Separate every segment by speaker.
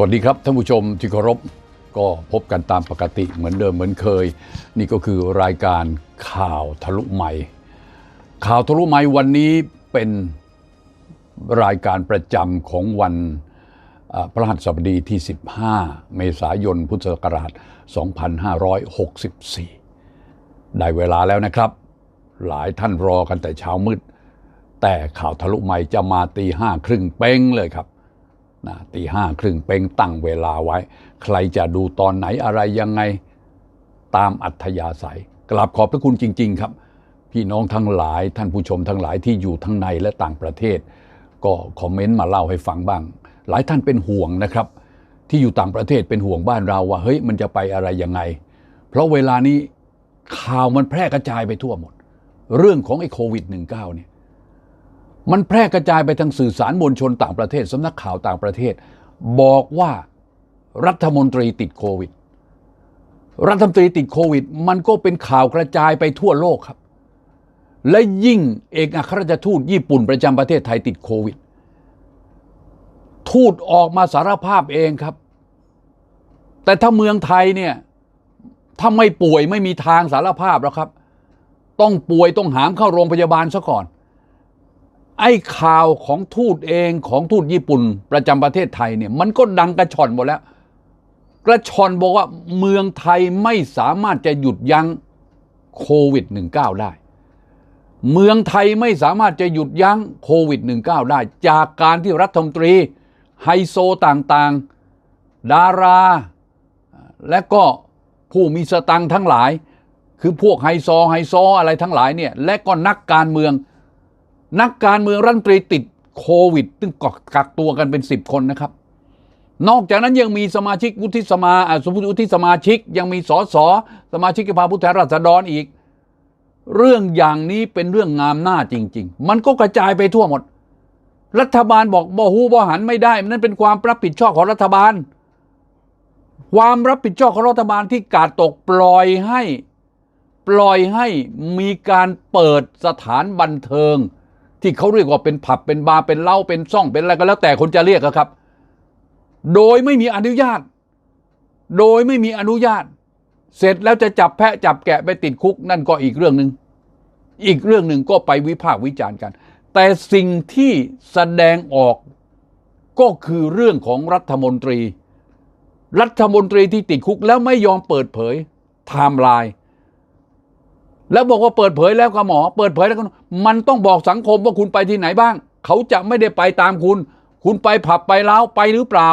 Speaker 1: วัสดีครับท่านผู้ชมที่เคารพก็พบกันตามปกติเหมือนเดิมเหมือนเคย นี่ก็คือรายการข่าวทะลุใหม่ ข่าวทะลุใหม่วันนี้เป็นรายการประจำของวันเอ่อพระหัสบดีที่ 15 เมษายนพุทธศักราช 2564 ได้เวลาแล้วนะครับ หลายท่านรอกันแต่เช้ามืด แต่ข่าวทะลุใหม่จะมาตีห้าครึ่งเป้งเลยครับ นะตีห้าครึ่งเป้งตั้งเวลาไว้ ใครจะดูตอนไหนอะไรยังไงตามอัธยาศัย กราบขอบพระคุณจริง ๆ ครับ พี่น้องทั้งหลายท่านผู้ชมทั้งหลายที่อยู่ทั้งในและต่างประเทศ ก็คอมเมนต์มาเล่าให้ฟังบ้าง หลายท่านเป็นห่วงนะครับ ที่อยู่ต่างประเทศเป็นห่วงบ้านเราว่าเฮ้ยมันจะไปอะไรยังไง เพราะเวลานี้ข่าวมันแพร่กระจายไปทั่วหมด เรื่องของไอ้โควิด -19 เนี่ย มันแพร่กระจายไปทางสื่อสารมวลชนต่างประเทศสำนักข่าวต่างประเทศ บอกว่ารัฐมนตรีติดโควิด รัฐมนตรีติดโควิด มันก็เป็นข่าวกระจายไปทั่วโลกครับ และยิ่งเอกอัครราชทูตญี่ปุ่นประจำประเทศไทยติดโควิด ทูตออกมาสารภาพเองครับ แต่ถ้าเมืองไทยเนี่ยถ้าไม่ป่วยไม่มีทางสารภาพแล้วครับ ต้องป่วยต้องหามเข้าโรงพยาบาลซะก่อน ไอ้ข่าวของทูตเองของทูตญี่ปุ่น ประจำประเทศไทยเนี่ยมันก็ดังกระชอนหมดแล้ว กระชอนบอกว่าเมืองไทยไม่สามารถจะหยุดยั้งโควิด -19 ได้ เมืองไทยไม่สามารถจะหยุดยั้งโควิด -19 ได้ จากการที่รัฐมนตรีไฮโซต่างๆ ดารา และก็ผู้มีสตังค์ทั้งหลาย คือพวกไฮโซไฮโซอะไรทั้งหลายเนี่ยและก็นักการเมือง นักการเมืองรัฐมนตรีติดโควิดซึ่งกักตัวกันเป็นสิบคนนะครับ นอกจากนั้นยังมีสมาชิกวุฒิสมาอ่าสมวุฒิสมาชิก ยังมีสสสมาชิกสภาผู้แทนราษฎรอีก เรื่องอย่างนี้เป็นเรื่องงามหน้าจริง ๆ มันก็กระจายไปทั่วหมด รัฐบาลบอกบ่ฮูบ่หันไม่ได้นั่นเป็นความรับผิดชอบของรัฐบาล ความรับผิดชอบของรัฐบาลที่กาดตกปล่อยให้ ปล่อยให้มีการเปิดสถานบันเทิง ที่เขาเรียกว่าเป็นผับเป็นบาร์เป็นเหล้าเป็นซ่องเป็นอะไรก็แล้วแต่คนจะเรียกครับ โดยไม่มีอนุญาต โดยไม่มีอนุญาต เสร็จแล้วจะจับแพะจับแกะไปติดคุกนั่นก็อีกเรื่องหนึ่งอีกเรื่องหนึ่งก็ไปวิพากษ์วิจารณ์กัน แต่สิ่งที่แสดงออกก็คือเรื่องของรัฐมนตรี รัฐมนตรีที่ติดคุกแล้วไม่ยอมเปิดเผยไทม์ไลน์ แล้วบอกว่าเปิดเผยแล้วก็หมอ เปิดเผยแล้วก็มันต้องบอกสังคมว่าคุณไปที่ไหนบ้าง เขาจะไม่ได้ไปตามคุณ คุณไปผับไปเล้าไปหรือเปล่า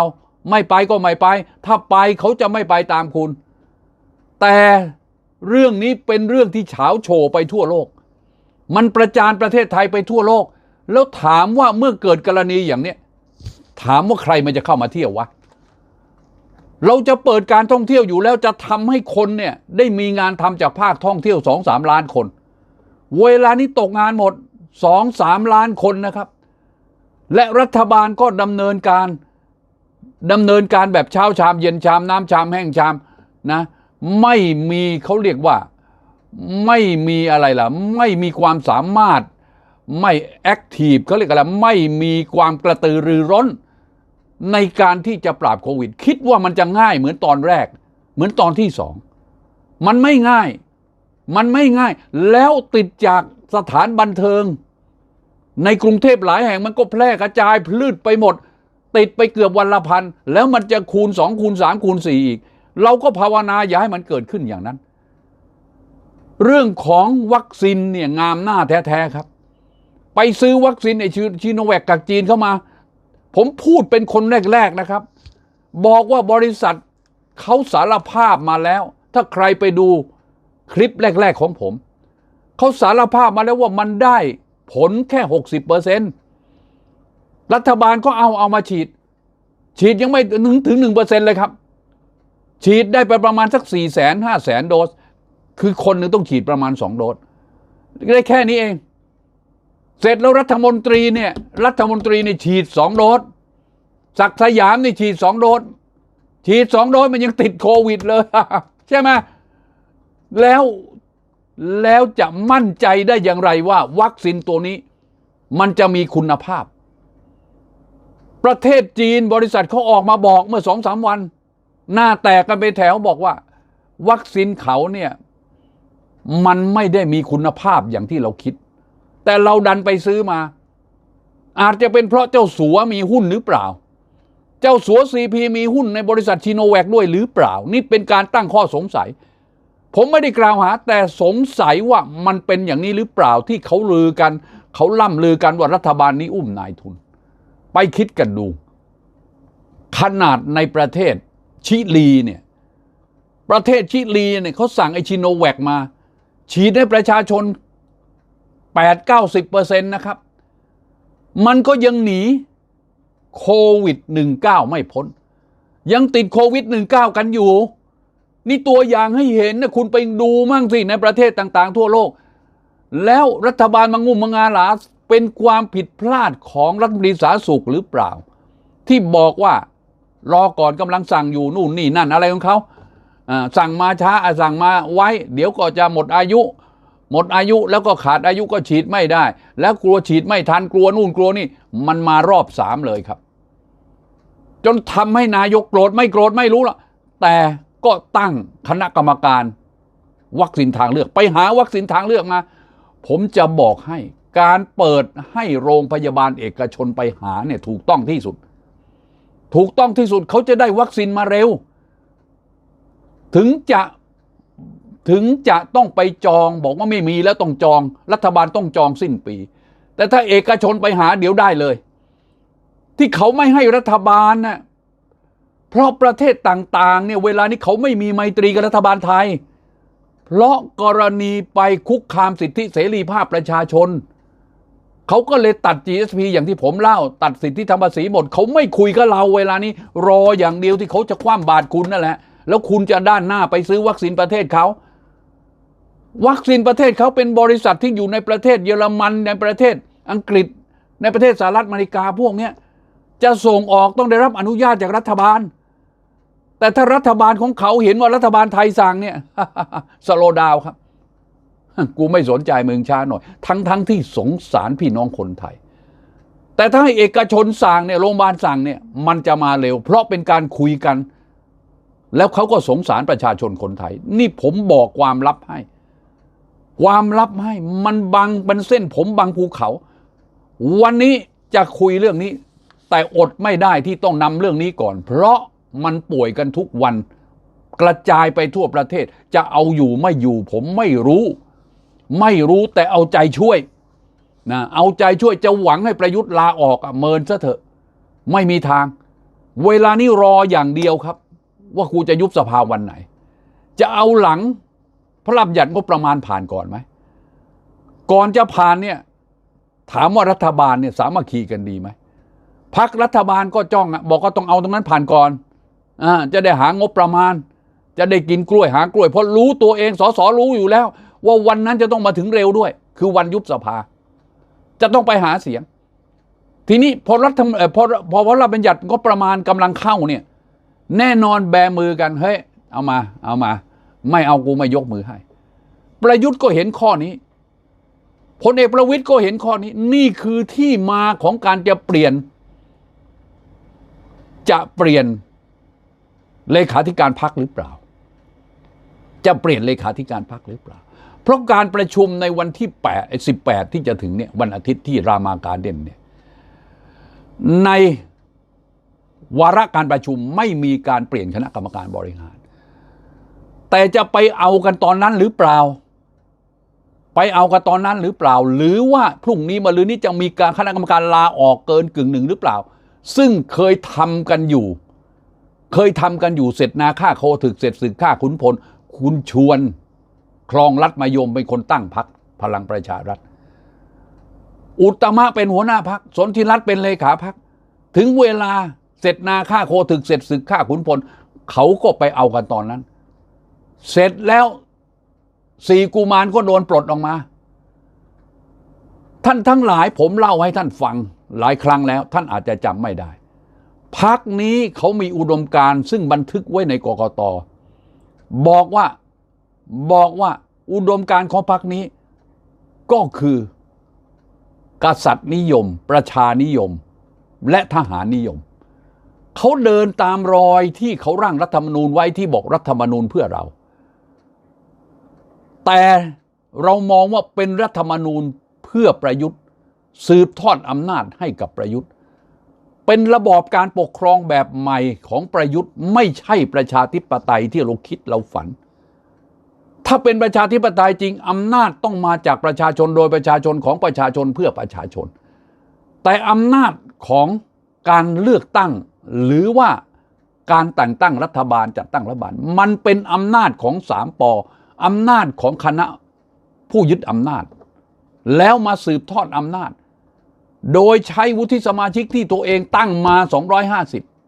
Speaker 1: ไม่ไปก็ไม่ไป ถ้าไปเขาจะไม่ไปตามคุณ แต่เรื่องนี้เป็นเรื่องที่เฉาโชว์ไปทั่วโลก มันประจานประเทศไทยไปทั่วโลก แล้วถามว่าเมื่อเกิดกรณีอย่างเนี้ยถามว่าใครมันจะเข้ามาเที่ยววะ เราจะเปิดการท่องเที่ยวอยู่แล้วจะทำให้คนเนี่ยได้มีงานทำจากภาคท่องเที่ยวสองสามล้านคน เวลานี้ตกงานหมดสองสามล้านคนนะครับ และรัฐบาลก็ดำเนินการดำเนินการแบบเช้าชามเย็นชามน้ำชามแห้งชามนะไม่มีเขาเรียกว่า ไม่มีอะไรล่ะ ไม่มีความสามารถไม่แอคทีฟเขาเรียกอะไรไม่มีความกระตือรือร้น ในการที่จะปราบโควิด คิดว่ามันจะง่ายเหมือนตอนแรก เหมือนตอนที่สอง มันไม่ง่าย มันไม่ง่าย แล้วติดจากสถานบันเทิง ในกรุงเทพหลายแห่งมันก็แพร่กระจายพลืดไปหมด ติดไปเกือบวันละพัน แล้วมันจะคูณสองคูณสามคูณสี่อีก เราก็ภาวนาอย่าให้มันเกิดขึ้นอย่างนั้น เรื่องของวัคซีนเนี่ยงามหน้าแท้ๆครับ ไปซื้อวัคซีนไอชีโนแวคจากจีนเข้ามา ผมพูดเป็นคนแรกๆนะครับ บอกว่าบริษัทเขาสารภาพมาแล้ว ถ้าใครไปดูคลิปแรก ๆของผม เขาสารภาพมาแล้วว่ามันได้ผลแค่หกสิบเปอร์เซ็นตรัฐบาลก็เอาเอามาฉีด ฉีดยังไม่ถึงถึงหนึ่งเปอร์เซ็นเลยครับ ฉีดได้ไปประมาณสักสี่แสนห้าแสนโดส คือคนหนึ่งต้องฉีดประมาณสองโดส ได้แค่นี้เอง เสร็จแล้วรัฐมนตรีเนี่ยรัฐมนตรีเนี่ยฉีดสองโดสศักสยามนี่ฉีดสองโดสฉีดสองโดสมันยังติดโควิดเลย ใช่ไหมแล้วแล้วจะมั่นใจได้อย่างไรว่า วัคซีนตัวนี้ มันจะมีคุณภาพ ประเทศจีนบริษัทเขาออกมาบอกเมื่อสองสามวัน หน้าแตกกันไปแถวบอกว่า วัคซีนเขาเนี่ย มันไม่ได้มีคุณภาพอย่างที่เราคิด แต่เราดันไปซื้อมา อาจจะเป็นเพราะเจ้าสัวมีหุ้นหรือเปล่า เจ้าสัวซีพีมีหุ้นในบริษัทชิโนแวคด้วยหรือเปล่า นี่เป็นการตั้งข้อสงสัย ผมไม่ได้กล่าวหา แต่สงสัยว่ามันเป็นอย่างนี้หรือเปล่าที่เขาลือกัน เขาล่ำลือกันว่ารัฐบาลนี้อุ้มนายทุน ไปคิดกันดู ขนาดในประเทศชิลีเนี่ยประเทศชิลีเนี่ยเขาสั่งไอชิโนแวคมา ฉีดให้ประชาชน 8-90%นะครับ มันก็ยังหนีโควิด -19 ไม่พ้น ยังติดโควิด -19 กันอยู่ นี่ตัวอย่างให้เห็นนะคุณไปดูมั่งสิ ในประเทศต่างๆ ทั่วโลก แล้วรัฐบาลมังงุมมังงาหลาเป็นความผิดพลาดของรัฐมนตรีสาธารณสุขหรือเปล่า ที่บอกว่ารอก่อนกำลังสั่งอยู่นู่นนี่นั่นอะไรของเขาสั่งมาช้าสั่งมาไว้ เดี๋ยวก็จะหมดอายุ หมดอายุแล้วก็ขาดอายุก็ฉีดไม่ได้ แล้วกลัวฉีดไม่ทันกลัวนู่นกลัวนี่ มันมารอบสามเลยครับ จนทำให้นายกโกรธไม่โกรธไม่รู้ละแต่ก็ตั้งคณะกรรมการ วัคซีนทางเลือก ไปหาวัคซีนทางเลือกมา ผมจะบอกให้การเปิดให้โรงพยาบาลเอกชนไปหาเนี่ยถูกต้องที่สุด ถูกต้องที่สุดเขาจะได้วัคซีนมาเร็ว ถึงจะ ถึงจะต้องไปจองบอกว่าไม่มีแล้วต้องจอง รัฐบาลต้องจองสิ้นปี แต่ถ้าเอกชนไปหาเดี๋ยวได้เลย ที่เขาไม่ให้รัฐบาลนะ่ะเพราะประเทศต่างๆเนี่ยเวลานี้เขาไม่มีไมตรีกับรัฐบาลไทย เพราะกรณีไปคุกคามสิทธิเสรีภาพประชาชน เขาก็เลยตัด GSP อย่างที่ผมเล่า ตัดสิทธิทางภาษีหมด เขาไม่คุยกับเราเวลานี้ รออย่างเดียวที่เขาจะคว่ำบาตรคุณนั่นแหละ แล้วคุณจะด้านหน้าไปซื้อวัคซีนประเทศเขา วัคซีนประเทศเขาเป็นบริษัทที่อยู่ในประเทศเยอรมันในประเทศอังกฤษ ในประเทศสหรัฐอเมริกาพวกนี้จะส่งออกต้องได้รับอนุญาตจากรัฐบาล แต่ถ้ารัฐบาลของเขาเห็นว่ารัฐบาลไทยสั่งเนี่ยสโลดาวครับ กูไม่สนใจเมืองช้าหน่อย ทั้งทั้งที่สงสารพี่น้องคนไทย แต่ถ้าเอกชนสั่งเนี่ยโรงพยาบาลสั่งเนี่ยมันจะมาเร็ว เพราะเป็นการคุยกัน แล้วเขาก็สงสารประชาชนคนไทย นี่ผมบอกความลับให้ ความลับให้มันบังเป็นเส้นผมบังภูเขา วันนี้จะคุยเรื่องนี้ แต่อดไม่ได้ที่ต้องนำเรื่องนี้ก่อน เพราะมันป่วยกันทุกวัน กระจายไปทั่วประเทศ จะเอาอยู่ไม่อยู่ผมไม่รู้ ไม่รู้แต่เอาใจช่วยนะเอาใจช่วยจะหวังให้ประยุทธ์ลาออกอะเมินซะเถอะ ไม่มีทาง เวลานี้รออย่างเดียวครับ ว่าครูจะยุบสภาวันไหน จะเอาหลัง พระราชบัญญัติงบประมาณผ่านก่อนไหม ก่อนจะผ่านเนี่ยถามว่ารัฐบาลเนี่ยสามัคคีกันดีไหมพักรัฐบาลก็จ้องอะบอกก็ต้องเอาตรงนั้นผ่านก่อนอ่าจะได้หางบประมาณ จะได้กินกล้วยหากล้วย เพราะรู้ตัวเองสสรู้อยู่แล้ว ว่าวันนั้นจะต้องมาถึงเร็วด้วย คือวันยุบสภา จะต้องไปหาเสียง ทีนี้พอรัฐเอ่อพอพอพระราชบัญญัติงบประมาณกำลังเข้าเนี่ยแน่นอนแบมือกันเฮ้ยเอามาเอามา ไม่เอากูไม่ยกมือให้ ประยุทธ์ก็เห็นข้อนี้พลเอกประวิตยก็เห็นข้อนี้ นี่คือที่มาของการจะเปลี่ยน จะเปลี่ยนเลขาธิการพักหรือเปล่า จะเปลี่ยนเลขาธิการพักหรือเปล่า เพราะการประชุมในวันที่8 18 ที่จะถึงเนี่ยวันอาทิตย์ที่รามาการเด่นเนี่ยในวาระการประชุมไม่มีการเปลี่ยนคณะกรรมการบริหาร แต่จะไปเอากันตอนนั้นหรือเปล่า ไปเอากันตอนนั้นหรือเปล่า หรือว่าพรุ่งนี้มาลืนนี้จะมีการคณะกรรมการลาออกเกินกึ่งหนึ่งหรือเปล่า ซึ่งเคยทำกันอยู่ เคยทำกันอยู่เสร็จนาฆ่าโคถึกเสร็จศึกฆ่าขุนพลคุณชวนครองรัฐมายมเป็นคนตั้งพักพลังประชารัฐ อุตมะเป็นหัวหน้าพักสนธิรัตน์เป็นเลขาพัก ถึงเวลาเสร็จนาฆ่าโคถึกเสร็จศึกฆ่าขุนพลเขาก็ไปเอากันตอนนั้น เสร็จแล้ว สี่กุมารก็โดนปลดออกมา ท่านทั้งหลายผมเล่าให้ท่านฟังหลายครั้งแล้ว ท่านอาจจะจำไม่ได้ พักนี้เขามีอุดมการซึ่งบันทึกไว้ในกกตบอกว่าบอกว่าอุดมการของพักนี้ ก็คือกษัตริย์นิยม ประชานิยม และทหารนิยม เขาเดินตามรอยที่เขาร่างรัฐธรรมนูญไว้ที่บอกรัฐธรรมนูญเพื่อเรา แต่เรามองว่าเป็นรัฐธรรมนูญเพื่อประยุทธ์ สืบทอดอำนาจให้กับประยุทธ์ เป็นระบอบการปกครองแบบใหม่ของประยุทธ์ไม่ใช่ประชาธิปไตยที่เราคิดเราฝัน ถ้าเป็นประชาธิปไตยจริงอำนาจต้องมาจากประชาชนโดยประชาชนของประชาชนเพื่อประชาชน แต่อำนาจของการเลือกตั้งหรือว่าการแต่งตั้งรัฐบาลจัดตั้งรัฐบาล มันเป็นอำนาจของสามปอ อำนาจของคณะผู้ยึดอำนาจ แล้วมาสืบทอดอำนาจ โดยใช้วุฒิสมาชิกที่ตัวเองตั้งมา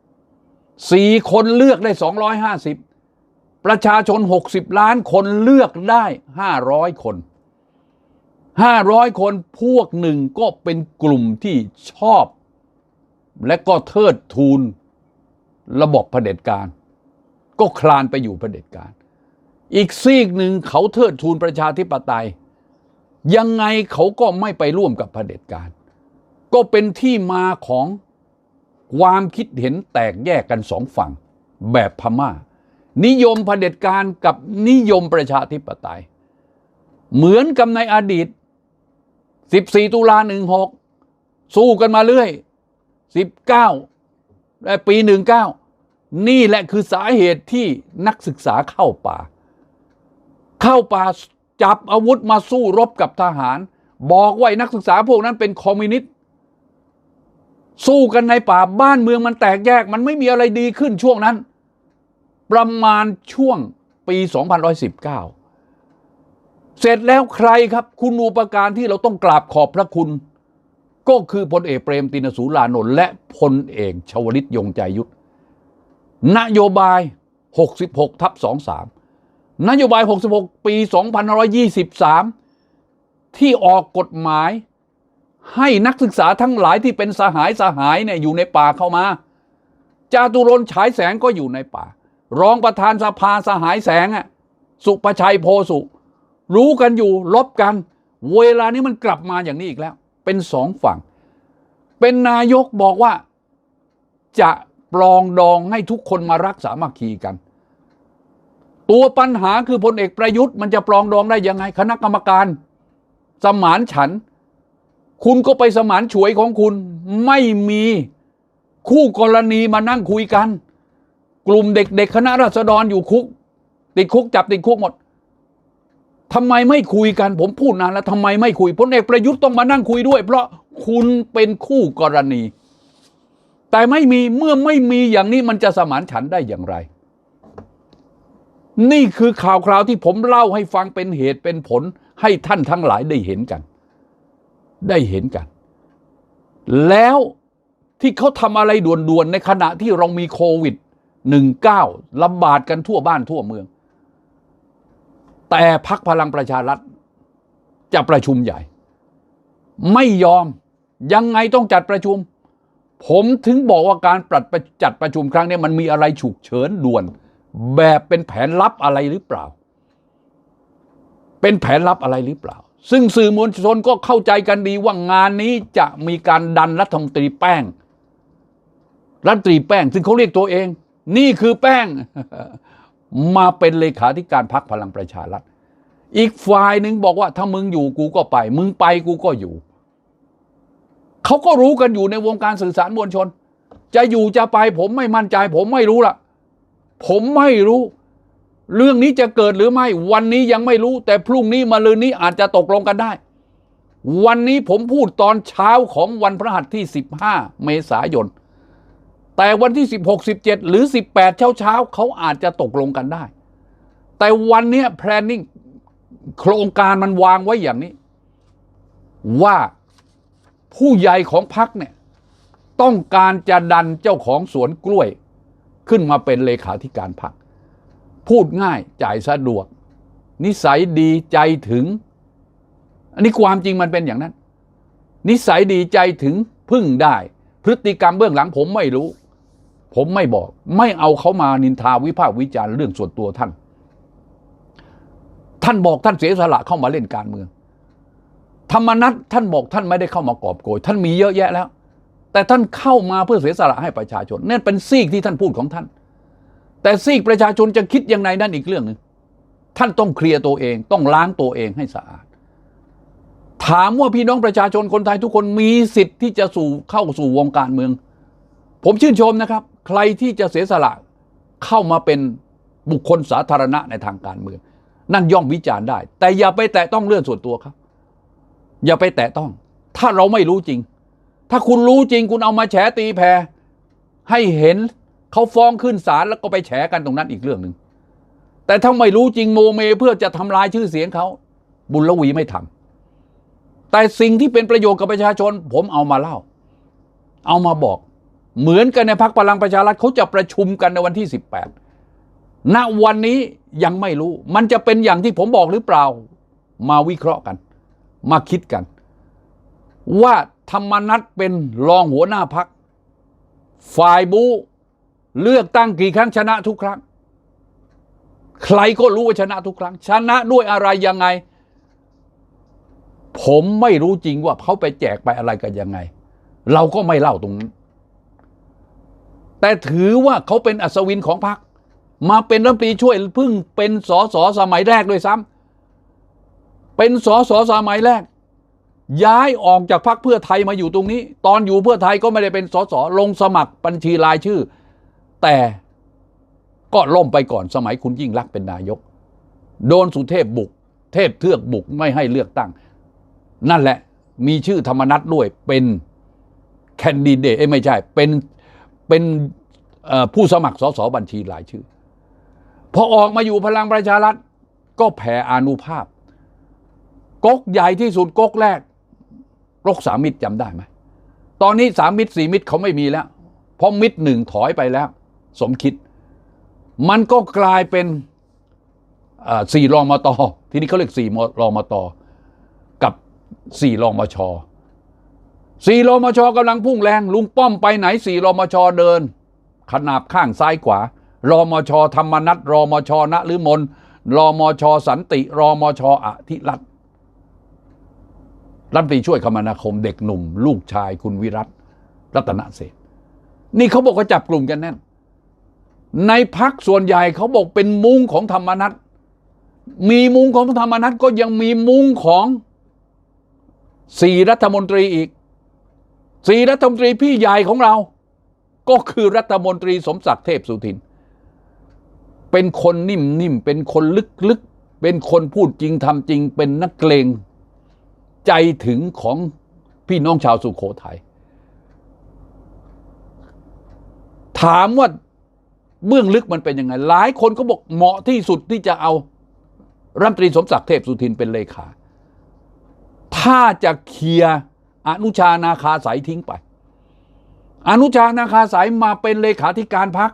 Speaker 1: 250สี่คนเลือกได้ 250 ประชาชน 60 ล้านคนเลือกได้ 500 คน 500 คนพวกหนึ่งก็เป็นกลุ่มที่ชอบ และก็เทิดทูนระบบเผด็จการ ก็คลานไปอยู่เผด็จการ อีกซีกหนึ่งเขาเทิดทูนประชาธิปไตย ยังไงเขาก็ไม่ไปร่วมกับเผด็จการ ก็เป็นที่มาของความคิดเห็นแตกแยกกันสองฝั่ง แบบพม่า นิยมเผด็จการกับนิยมประชาธิปไตย เหมือนกับในอดีต 14 ตุลา16 สู้กันมาเรื่อย 19 และปี 19 นี่แหละคือสาเหตุที่นักศึกษาเข้าป่า เข้าป่าจับอาวุธมาสู้รบกับทหาร บอกว่าไอ้นักศึกษาพวกนั้นเป็นคอมมิวนิสต์สู้กันในป่าบ้านเมืองมันแตกแยก มันไม่มีอะไรดีขึ้นช่วงนั้น ประมาณช่วงปี 2119 เสร็จแล้วใครครับคุณอูปการที่เราต้องกราบขอบพระคุณ ก็คือพลเอกเปรมตินสูรานนท์และพลเอกชวลิตยงใจยุทธนโยบาย 66ทับ23 นโยบาย 66 ปี 2523 ที่ออกกฎหมาย ให้นักศึกษาทั้งหลายที่เป็นสหายสหายเนี่ยอยู่ในป่าเข้ามา จาตุรนฉายแสงก็อยู่ในป่า รองประธานสภาสหายแสงอะสุประชัยโพสุ รู้กันอยู่ลบกัน เวลานี้มันกลับมาอย่างนี้อีกแล้ว เป็นสองฝั่ง เป็นนายกบอกว่าจะปลองดองให้ทุกคนมารักสามัคคีกัน ตัวปัญหาคือพลเอกประยุทธ์มันจะปลองดองได้ยังไง คณะกรรมการ สมานฉันท์คุณก็ไปสมานฉวยของคุณ ไม่มีคู่กรณีมานั่งคุยกัน กลุ่มเด็กๆคณะราษฎรอยู่คุก ติดคุกจับติดคุกหมดทำไมไม่คุยกันผมพูดนานแล้วทำไมไม่คุยพลเอกประยุทธ์ต้องมานั่งคุยด้วย เพราะคุณเป็นคู่กรณี แต่ไม่มีเมื่อไม่มีอย่างนี้มันจะสมานฉันท์ได้อย่างไร นี่คือข่าวคราวที่ผมเล่าให้ฟังเป็นเหตุเป็นผลให้ท่านทั้งหลายได้เห็นกัน ได้เห็นกัน แล้วที่เขาทำอะไรด่วนๆ ในขณะที่เรามีโควิด 19ระบาดกันทั่วบ้านทั่วเมือง แต่พักพลังประชารัฐจะประชุมใหญ่ ไม่ยอมยังไงต้องจัดประชุม ผมถึงบอกว่าการปรับจัดประชุมครั้งนี้มันมีอะไรฉุกเฉินด่วน แบบเป็นแผนลับอะไรหรือเปล่า เป็นแผนลับอะไรหรือเปล่า ซึ่งสื่อมวลชนก็เข้าใจกันดีว่างานนี้จะมีการดันรัฐมนตรีแป้ง รัฐมนตรีแป้ง ซึ่งเขาเรียกตัวเอง นี่คือแป้ง มาเป็นเลขาธิการพรรคพลังประชารัฐ อีกฝ่ายหนึ่งบอกว่า ถ้ามึงอยู่กูก็ไป มึงไปกูก็อยู่ เขาก็รู้กันอยู่ในวงการสื่อสารมวลชน จะอยู่จะไปผมไม่มั่นใจ ผมไม่รู้ล่ะ ผมไม่รู้ เรื่องนี้จะเกิดหรือไม่ วันนี้ยังไม่รู้ แต่พรุ่งนี้มาลืนนี้อาจจะตกลงกันได้ วันนี้ผมพูดตอนเช้าของวันพฤหัสที่ 15 เมษายน แต่วันที่ 16 17 หรือ 18 เช้าเช้าเขาอาจจะตกลงกันได้ แต่วันนี้ planning โครงการมันวางไว้อย่างนี้ ว่าผู้ใหญ่ของพักเนี่ย ต้องการจะดันเจ้าของสวนกล้วย ขึ้นมาเป็นเลขาธิการพักพูดง่ายจ่ายสะดวก นิสัยดีใจถึง อันนี้ความจริงมันเป็นอย่างนั้น นิสัยดีใจถึงพึ่งได้ พฤติกรรมเบื้องหลังผมไม่รู้ ผมไม่บอก ไม่เอาเขามานินทาวิพากษ์วิจารณ์เรื่องส่วนตัวท่าน ท่านบอกท่านเสียสละเข้ามาเล่นการเมือง ธรรมนัตท่านบอกท่านไม่ได้เข้ามากอบโกย ท่านมีเยอะแยะแล้ว แต่ท่านเข้ามาเพื่อเสียสละให้ประชาชนนั่นเป็นซีกที่ท่านพูดของท่าน แต่ซีกประชาชนจะคิดยังไงนั่นอีกเรื่องหนึ่งท่านต้องเคลียร์ตัวเองต้องล้างตัวเองให้สะอาด ถามว่าพี่น้องประชาชนคนไทยทุกคนมีสิทธิ์ที่จะสู่เข้าสู่วงการเมือง ผมชื่นชมนะครับ ใครที่จะเสียสละเข้ามาเป็นบุคคลสาธารณะในทางการเมือง นั่นย่อมวิจารณ์ได้ แต่อย่าไปแตะต้องเรื่องส่วนตัวครับ อย่าไปแตะต้อง ถ้าเราไม่รู้จริง ถ้าคุณรู้จริงคุณเอามาแฉตีแพรให้เห็นเขาฟ้องขึ้นศาลแล้วก็ไปแฉกันตรงนั้นอีกเรื่องหนึ่งแต่ถ้าไม่รู้จริงโมเมเพื่อจะทำลายชื่อเสียงเขาบุญละวีไม่ทำแต่สิ่งที่เป็นประโยชน์กับประชาชน ผมเอามาเล่า เอามาบอก เหมือนกันในพักพลังประชารัฐเขาจะประชุมกันในวันที่ 18 ณวันนี้ยังไม่รู้ มันจะเป็นอย่างที่ผมบอกหรือเปล่า มาวิเคราะห์กัน มาคิดกัน ว่า ธรรมนัตเป็นรองหัวหน้าพัก ฝ่ายบูเลือกตั้งกี่ครั้งชนะทุกครั้ง ใครก็รู้ว่าชนะทุกครั้ง ชนะด้วยอะไรยังไง ผมไม่รู้จริงว่าเขาไปแจกไปอะไรกันยังไง เราก็ไม่เล่าตรงนั้นแต่ถือว่าเขาเป็นอัศวินของพรรคมาเป็นรัฐมนตรีช่วยเพิ่งเป็นสสสมัยแรกด้วยซ้ำเป็นสสสมัยแรก ย้ายออกจากพรรคเพื่อไทยมาอยู่ตรงนี้ ตอนอยู่เพื่อไทยก็ไม่ได้เป็นสสลงสมัครบัญชีรายชื่อ แต่ก็ล่มไปก่อนสมัยคุณยิ่งรักเป็นนายก โดนสุเทพบุก เทพเทือกบุกไม่ให้เลือกตั้ง นั่นแหละมีชื่อธรรมนัตด้วยเป็นแคนดิเดตไม่ใช่เป็นเป็นผู้สมัครสสบัญชีรายชื่อ พอออกมาอยู่พลังประชารัฐก็แผ่อานุภาพก๊กใหญ่ที่สุดก๊กแรก รกสามมิตรจำได้ไหมตอนนี้สามมิตรสี่มิตรเขาไม่มีแล้ว เพราะมิตรหนึ่งถอยไปแล้ว สมคิด มันก็กลายเป็นอ่าสี่รองมาตอทีนี้เขาเรียกสี่รองมาตอกับสี่รองมาชอสี่รองมาชอกำลังพุ่งแรง ลุงป้อมไปไหนสี่รองมาชอเดิน ขนาบข้างซ้ายขวารอมชธรรมนัตรอมชณหรือมนรอมชสันติ รอมชอธิรัตน รัฐมนตรีช่วยคมนาคมเด็กหนุ่ม ลูกชายคุณวิรัตรัตนเศรษฐ์นี่เขาบอกว่าจับกลุ่มกันแน่น ในพักส่วนใหญ่เขาบอกเป็นมุ้งของธรรมนัตมีมุ้งของธรรมนัตก็ยังมีมุ้งของสี่รัฐมนตรีอีกสี่รัฐมนตรีพี่ใหญ่ของเรา ก็คือรัฐมนตรีสมศักดิ์เทพสุทิน เป็นคนนิ่มๆ เป็นคนลึกๆ เป็นคนพูดจริงทำจริง เป็นนักเกรง ใจถึงของพี่น้องชาวสุโขทยัยถามว่าเบื้องลึกมันเป็นยังไง หลายคนก็บอกเหมาะที่สุดที่จะเอารัฐมนตรีสมศักดิ์เทพสุทินเป็นเลขา ถ้าจะเคลียร์อนุชานาคาสายทิ้งไป อนุชานาคาสายมาเป็นเลขาธิการพัก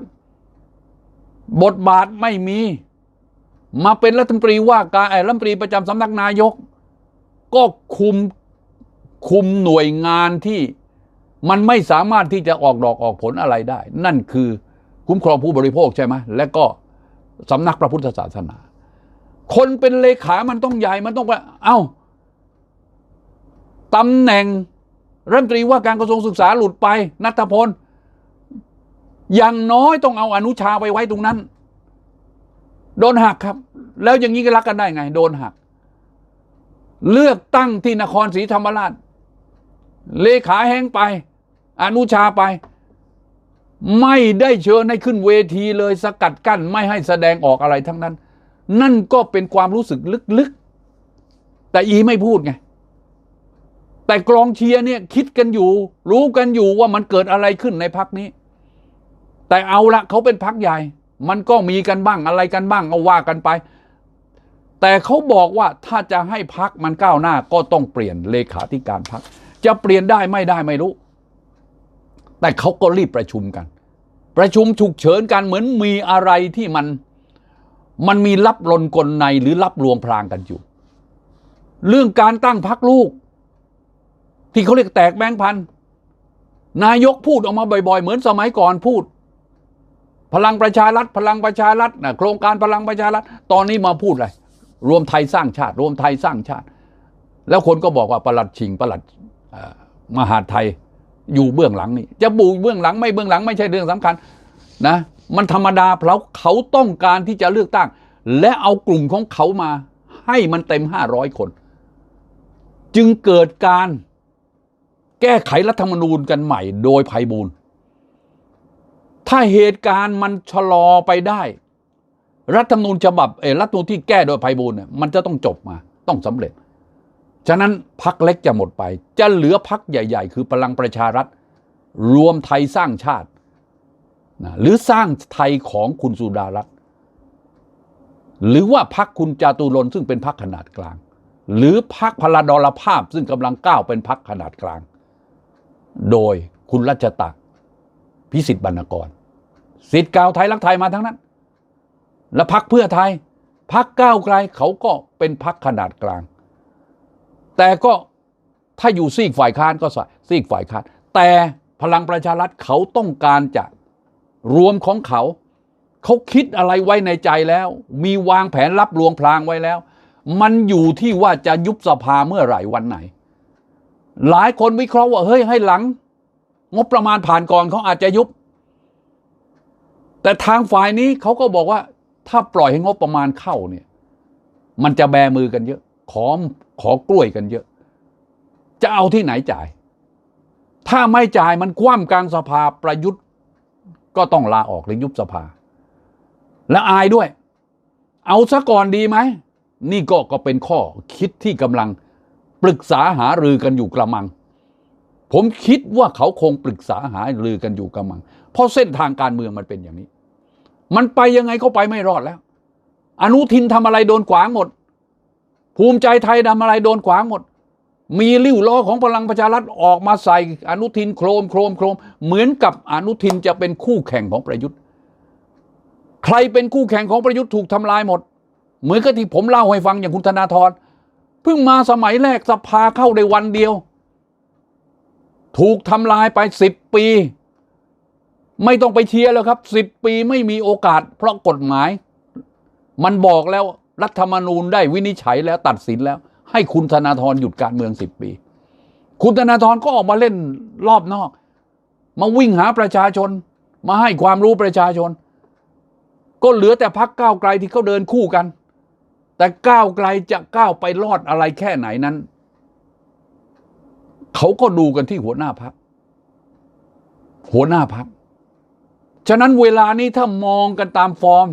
Speaker 1: บทบาทไม่มี มาเป็นรัฐมนตรีว่าการรัฐมนตรีประจำสำนักนายก ก็คุมคุมหน่วยงานที่มันไม่สามารถที่จะออกดอกออกผลอะไรได้ นั่นคือคุ้มครองผู้บริโภคใช่ไหมและก็สำนักพระพุทธศาสนา คนเป็นเลขามันต้องใหญ่มันต้องว่าเอ้าตำแหน่งรัฐมนตรีว่าการกระทรวงศึกษาหลุดไปนัทพล อย่างน้อยต้องเอาอนุชาไปไว้ตรงนั้น โดนหักครับ แล้วอย่างนี้ก็รักกันได้ไง โดนหัก เลือกตั้งที่นครศรีธรรมราช เลขาแห้งไป อนุชาไป ไม่ได้เชิญให้ขึ้นเวทีเลยสกัดกั้นไม่ให้แสดงออกอะไรทั้งนั้น นั่นก็เป็นความรู้สึกลึกๆ แต่อีไม่พูดไง แต่กรองเชียร์เนี่ยคิดกันอยู่ รู้กันอยู่ว่ามันเกิดอะไรขึ้นในพักนี้ แต่เอาละเขาเป็นพักใหญ่ มันก็มีกันบ้างอะไรกันบ้างเอาว่ากันไป แต่เขาบอกว่าถ้าจะให้พักมันก้าวหน้าก็ต้องเปลี่ยนเลขาธิการพัก จะเปลี่ยนได้ไม่ได้ไม่รู้ แต่เขาก็รีบประชุมกัน ประชุมฉุกเฉินกันเหมือนมีอะไรที่มันมันมีลับลนกลในหรือลับลวงพรางกันอยู่ เรื่องการตั้งพักลูก ที่เขาเรียกแตกแบงค์พันนายกพูดออกมาบ่อยๆ เหมือนสมัยก่อนพูด พลังประชารัฐพลังประชารัฐนะโครงการพลังประชารัฐตอนนี้มาพูดอะไร รวมไทยสร้างชาติ รวมไทยสร้างชาติ แล้วคนก็บอกว่าประหลัดชิงประหลัดมหาไทยอยู่เบื้องหลังนี่จะบูเบื้องหลังไม่เบื้องหลังไม่ใช่เรื่องสำคัญนะมันธรรมดาเพราะเขาต้องการที่จะเลือกตั้ง และเอากลุ่มของเขามา ให้มันเต็มห้าร้อยคน จึงเกิดการแก้ไขรัฐธรรมนูญกันใหม่โดยไพบูลถ้าเหตุการณ์มันชะลอไปได้ รัฐธรรมนูญฉบับเอรัฐธรรมนูญที่แก้โดยไพบูลเนี่ยมันจะต้องจบมาต้องสำเร็จ ฉะนั้นพักเล็กจะหมดไป จะเหลือพักใหญ่ ๆ คือพลังประชารัฐ รวมไทยสร้างชาตินะหรือสร้างไทยของคุณสุดารัตน์หรือว่าพักคุณจาตุรนซึ่งเป็นพักขนาดกลาง หรือพักพลาดลภาพซึ่งกำลังก้าวเป็นพักขนาดกลาง โดยคุณรัชตะพิสิทธิ์บรรณกรสิทธิ์เก่าไทยรักไทยมาทั้งนั้น และพักเพื่อไทยพักก้าวไกลเขาก็เป็นพักขนาดกลาง แต่ก็ถ้าอยู่ซีกฝ่ายค้านก็สซีกฝ่ายค้าน แต่พลังประชารัฐเขาต้องการจะรวมของเขา เขาคิดอะไรไว้ในใจแล้ว มีวางแผนรับลวงพลางไว้แล้ว มันอยู่ที่ว่าจะยุบสภาเมื่อไหร่วันไหน หลายคนวิเคราะห์ว่าเฮ้ยให้หลัง งบประมาณผ่านก่อนเขาอาจจะยุบ แต่ทางฝ่ายนี้เขาก็บอกว่า ถ้าปล่อยให้งบประมาณเข้าเนี่ย มันจะแบมือกันเยอะ ขอขอกล้วยกันเยอะ จะเอาที่ไหนจ่าย ถ้าไม่จ่ายมันคว่ำกลางสภาประยุทธ์ ก็ต้องลาออกหรือยุบสภา และอายด้วย เอาซะก่อนดีไหม นี่ก็ก็เป็นข้อคิดที่กำลังปรึกษาหารือกันอยู่กระมัง ผมคิดว่าเขาคงปรึกษาหารือกันอยู่กระมัง เพราะเส้นทางการเมืองมันเป็นอย่างนี้ มันไปยังไงก็ไปไม่รอดแล้ว อนุทินทำอะไรโดนขวางหมด ภูมิใจไทยทำอะไรโดนขวางหมด มีริ้วล้อของพลังประชารัฐออกมาใส่ อนุทินโครมโครมโครม เหมือนกับอนุทินจะเป็นคู่แข่งของประยุทธ์ ใครเป็นคู่แข่งของประยุทธ์ถูกทำลายหมด เหมือนกับที่ผมเล่าให้ฟังอย่างคุณธนาธรเพิ่งมาสมัยแรกสภาเข้าในวันเดียว ถูกทำลายไปสิบปี ไม่ต้องไปเชียร์แล้วครับสิบปีไม่มีโอกาส เพราะกฎหมาย มันบอกแล้วรัฐธรรมนูญได้วินิจฉัยแล้วตัดสินแล้ว ให้คุณธนาธรหยุดการเมืองสิบปี คุณธนาธรก็ออกมาเล่นรอบนอก มาวิ่งหาประชาชน มาให้ความรู้ประชาชน ก็เหลือแต่พักก้าวไกลที่เขาเดินคู่กัน แต่ก้าวไกลจะก้าวไปรอดอะไรแค่ไหนนั้น เขาก็ดูกันที่หัวหน้าพักหัวหน้าพัก ฉะนั้นเวลานี้ถ้ามองกันตามฟอร์ม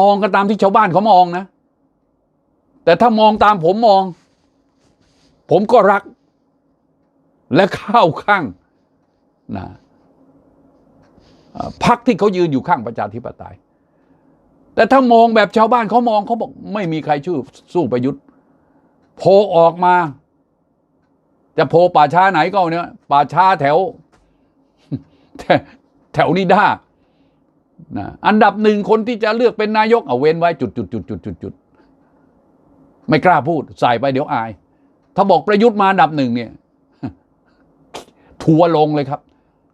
Speaker 1: มองกันตามที่ชาวบ้านเขามองนะ แต่ถ้ามองตามผมมอง ผมก็รัก และเข้าข้างนะพักที่เขายืนอยู่ข้างประชาธิปไตย แต่ถ้ามองแบบชาวบ้านเขามองเขาบอก ไม่มีใครชื่อสู้ประยุทธ์โพลออกมา จะโพลป่าช้าไหนก็เอาเนี่ยป่าช้าแถว แถแถวนิด้นะอันดับหนึ่งคนที่จะเลือกเป็นนายกเอาเว้นไว้จุดจุดจุดจุดจุดจุดไม่กล้าพูดใส่ไปเดี๋ยวอาย ถ้าบอกประยุทธ์มาอันดับหนึ่งเนี่ย ทัวลงเลยครับ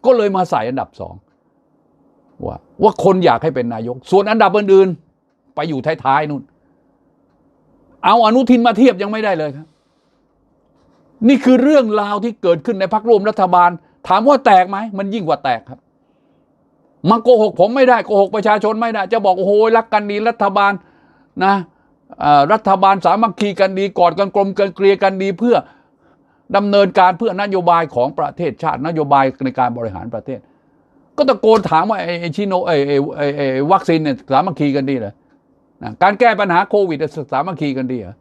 Speaker 1: ก็เลยมาใส่อันดับสองว่าว่าคนอยากให้เป็นนายก ส่วนอันดับอื่นๆไปอยู่ท้ายๆนู่น เอาอนุทินมาเทียบยังไม่ได้เลยครับ นี่คือเรื่องราวที่เกิดขึ้นในพักร่วมรัฐบาล ถามว่าแตกไหมมันยิ่งกว่าแตกครับ มาโกหกผมไม่ได้โกหกประชาชนไม่ได้ จะบอกโอ้โหรักกันดีรัฐบาลนะรัฐบาลสามัคคีกันดีกอดกันกลมกันเกลียกันดีเพื่อดำเนินการเพื่อนโยบายของประเทศชาตินโยบายในการบริหารประเทศ ก็ตะโกนถามว่าไอ้ชิโนไอ้ไอ้ไอ้วัคซีนเนี่ยสามัคคีกันดีเหรอการแก้ปัญหาโควิดสามัคคีกันดีเหรอ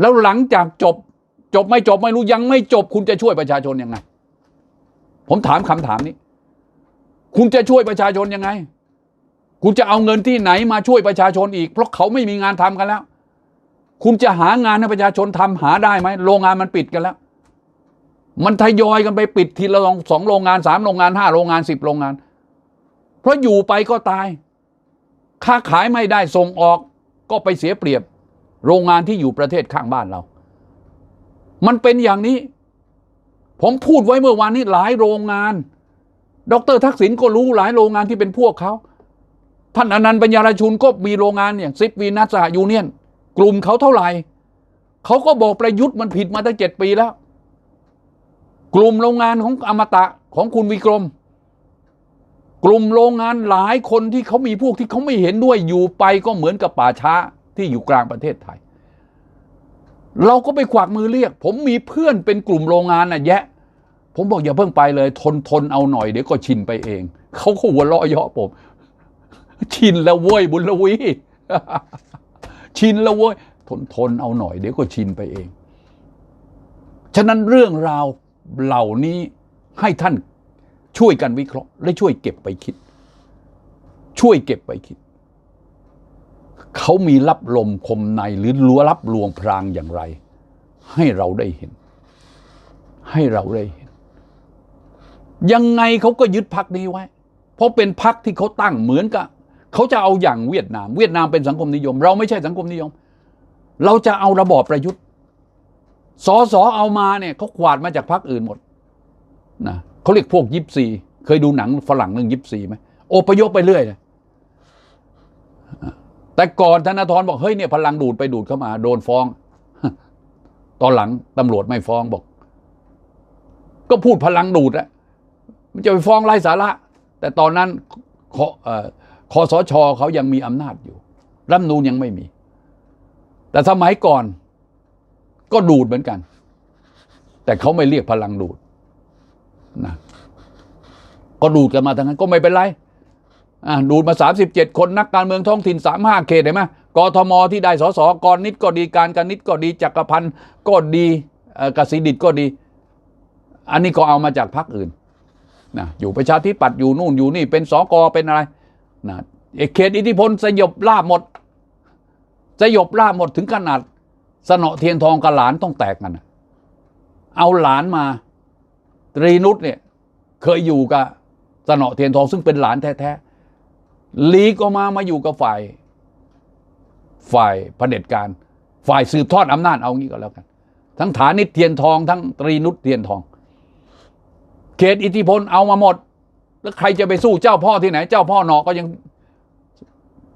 Speaker 1: แล้วหลังจากจบจบไม่จบไม่รู้ยังไม่จบคุณจะช่วยประชาชนยังไง ผมถามคำถามนี้ คุณจะช่วยประชาชนยังไง คุณจะเอาเงินที่ไหนมาช่วยประชาชนอีก เพราะเขาไม่มีงานทำกันแล้ว คุณจะหางานให้ประชาชนทำหาได้ไหมโรงงานมันปิดกันแล้ว มันทยอยกันไปปิดทีละสองโรงงานสามโรงงานห้าโรงงานสิบโรงงาน เพราะอยู่ไปก็ตาย ค้าขายไม่ได้ส่งออกก็ไปเสียเปรียบ โรงงานที่อยู่ประเทศข้างบ้านเรา มันเป็นอย่างนี้ ผมพูดไว้เมื่อวานนี้หลายโรงงาน ดรทักษิณก็รู้หลายโรงงานที่เป็นพวกเขาท่านอนันต์ปัญญารชุนก็มีโรงงานเนี่ยซิปวีนัสยูเนียน กลุ่มเขาเท่าไหร่เขาก็บอกประยุทธ์มันผิดมาตั้งเจ็ดปีแล้ว กลุ่มโรงงานของอมตะของคุณวิกรม กลุ่มโรงงานหลายคนที่เขามีพวกที่เขาไม่เห็นด้วยอยู่ไปก็เหมือนกับป่าช้าที่อยู่กลางประเทศไทย เราก็ไปขวักมือเรียก ผมมีเพื่อนเป็นกลุ่มโรงงานน่ะแยะ ผมบอกอย่าเพิ่งไปเลย ทนทนเอาหน่อยเดี๋ยวก็ชินไปเอง เขาก็หัวเราะเยาะผม ชินแล้วเว้ยบุญละวีชินแล้วเว้ยทนทนเอาหน่อยเดี๋ยวก็ชินไปเอง ฉะนั้นเรื่องราวเหล่านี้ให้ท่านช่วยกันวิเคราะห์ และช่วยเก็บไปคิด ช่วยเก็บไปคิด เขามีรับลมคมในหรือลัวรับลวงพรางอย่างไร ให้เราได้เห็น ให้เราได้เห็น ยังไงเขาก็ยึดพักนี้ไว้ เพราะเป็นพักที่เขาตั้งเหมือนกับเขาจะเอาอย่างเวียดนาม เวียดนามเป็นสังคมนิยม เราไม่ใช่สังคมนิยม เราจะเอาระบอบประยุทธ์สอสอเอามาเนี่ยเขาขวาดมาจากพรรคอื่นหมดนะเขาเรียกพวกยิปซีเคยดูหนังฝรั่งเรื่องยิปซีไหมโอปยกไปเรื่อยเลยแต่ก่อนธนาธรบอกเฮ้ยเนี่ยพลังดูดไปดูดเข้ามา โดนฟ้อง ตอนหลังตำรวจไม่ฟ้องบอก ก็พูดพลังดูดอะ มันจะไปฟ้องไร้สาระ แต่ตอนนั้นคออคอสชเขายังมีอำนาจอยู่รัฐนูนยังไม่มี แต่สมัยก่อนก็ดูดเหมือนกัน แต่เขาไม่เรียกพลังดูดนะก็ดูดกันมาทั้งนั้นก็ไม่เป็นไรดูดมา 37 คนนักการเมืองท้องถิ่น 35 เขตเห็นไหมกทมที่ได้สสกรนิดก็ดีการกนิดก็ดีจักรพันธ์ก็ดีเอ่อกสิดิตก็ดี อันนี้ก็เอามาจากพรรคอื่น นะอยู่ประชาธิปัตย์อยู่นู่นอยู่นี่เป็นสอกเป็นอะไรนะเอกเขตอิทธิพลสยบล่าหมด สยบล่าหมดถึงขนาด สนอเทียนทองกับหลานต้องแตกกันนะเอาหลานมาตรีนุชเนี่ยเคยอยู่กับสนอเทียนทองซึ่งเป็นหลานแท้ๆลีกออกมามาอยู่กับฝ่าย ฝ่ายเผด็จการ ฝ่ายสืบทอดอำนาจเอางี้ก็แล้วกัน ทั้งฐานิตเทียนทอง ทั้งตรีนุชเทียนทอง เขตอิทธิพลเอามาหมด แล้วใครจะไปสู้เจ้าพ่อที่ไหน เจ้าพ่อหนอก็ยัง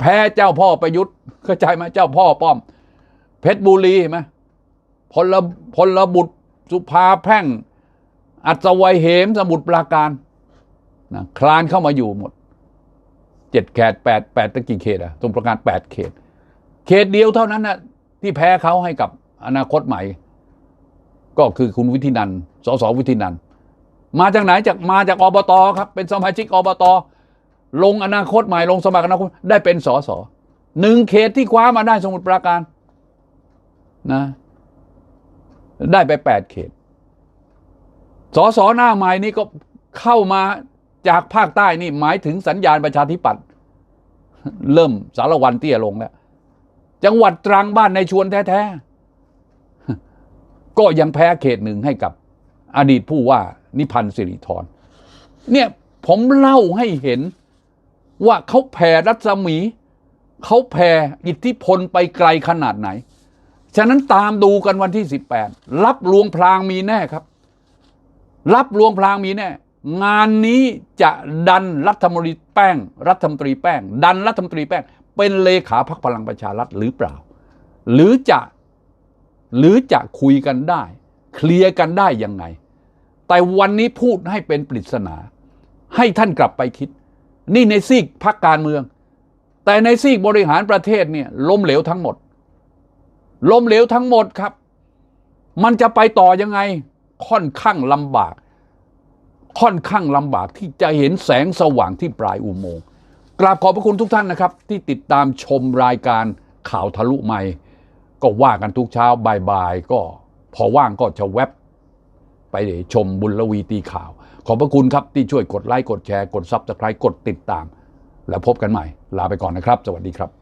Speaker 1: แพ้เจ้าพ่อประยุทธ์เข้าใจไหมเจ้าพ่อป้อม เพชรบุรีไหมพลพลบุตรสุภาแพร่ง อัศวัยเหมสมุทรปราการนะคลานเข้ามาอยู่หมดเจ็ดเขตแปดแปดตะกี่เขตอะสมุทรปราการแปดเขต เขตเดียวเท่านั้นนะที่แพ้เขาให้กับอนาคตใหม่ ก็คือคุณวิทินันสสวิทินันท มาจากไหนจากมาจากอบตครับ เป็นสมาชิกอบต ลงอนาคตใหม่ลงสมัครอนาคตได้เป็นสสหนึ่งเขตที่คว้ามาได้สมุทรปราการนะได้ไปแปดเขตสสหน้าใหม่นี่ก็เข้ามาจากภาคใต้นี่หมายถึงสัญญาณประชาธิปัตย์เริ่มสารวันเตี้ยลงแล้ว จังหวัดตรังบ้านในชวนแท้ ๆ ก็ยังแพ้เขตหนึ่งให้กับอดีตผู้ว่า นิพันธ์สิริธรเนี่ยผมเล่าให้เห็นว่าเขาแผ่รัศมีเขาแผ่อิทธิพลไปไกลขนาดไหน ฉะนั้นตามดูกันวันที่ 18 รับลวงพลางมีแน่ครับ รับลวงพลางมีแน่ งานนี้จะดันรัฐมนตรีแป้ง รัฐมนตรีแป้ง ดันรัฐมนตรีแป้ง เป็นเลขาพรรคพลังประชารัฐหรือเปล่า หรือจะหรือจะคุยกันได้ เคลียร์กันได้ยังไง แต่วันนี้พูดให้เป็นปริศนา ให้ท่านกลับไปคิด นี่ในซีกพักการเมือง แต่ในซีกบริหารประเทศเนี่ยล้มเหลวทั้งหมด ล้มเหลวทั้งหมดครับ มันจะไปต่อยังไงค่อนข้างลำบาก ค่อนข้างลำบากที่จะเห็นแสงสว่างที่ปลายอุโมงค์กราบขอบพระคุณทุกท่านนะครับ ที่ติดตามชมรายการข่าวทะลุไม่ ก็ว่ากันทุกเช้าบ่ายๆก็พอว่างก็จะแวบ ไปชมบุญลวีตีข่าว ขอบพระคุณครับที่ช่วยกดไลค์กดแชร์กดซับสไครต์กดติดตาม แล้วพบกันใหม่ ลาไปก่อนนะครับ สวัสดีครับ